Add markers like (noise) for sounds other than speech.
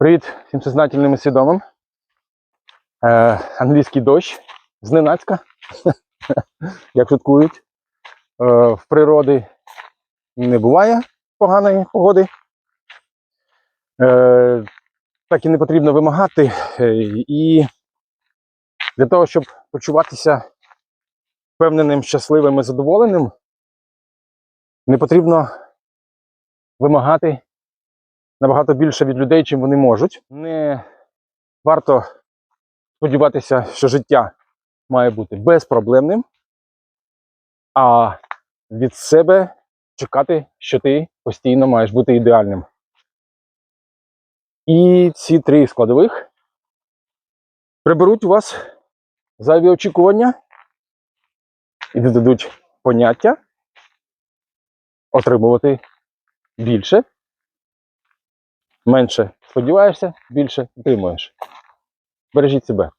Привіт всім сознательним і свідомим. Е, англійський дощ зненацька, (laughs) як шуткують. Е, в природі не буває поганої погоди. Е, так і не потрібно вимагати. Е, і для того, щоб почуватися впевненим, щасливим і задоволеним, не потрібно вимагати набагато більше від людей, чим вони можуть. Не варто сподіватися, що життя має бути безпроблемним, а від себе чекати, що ти постійно маєш бути ідеальним. І ці три складових приберуть у вас зайві очікування і додадуть поняття отримувати більше. Менше сподіваєшся, більше отримуєш. Бережіть себе.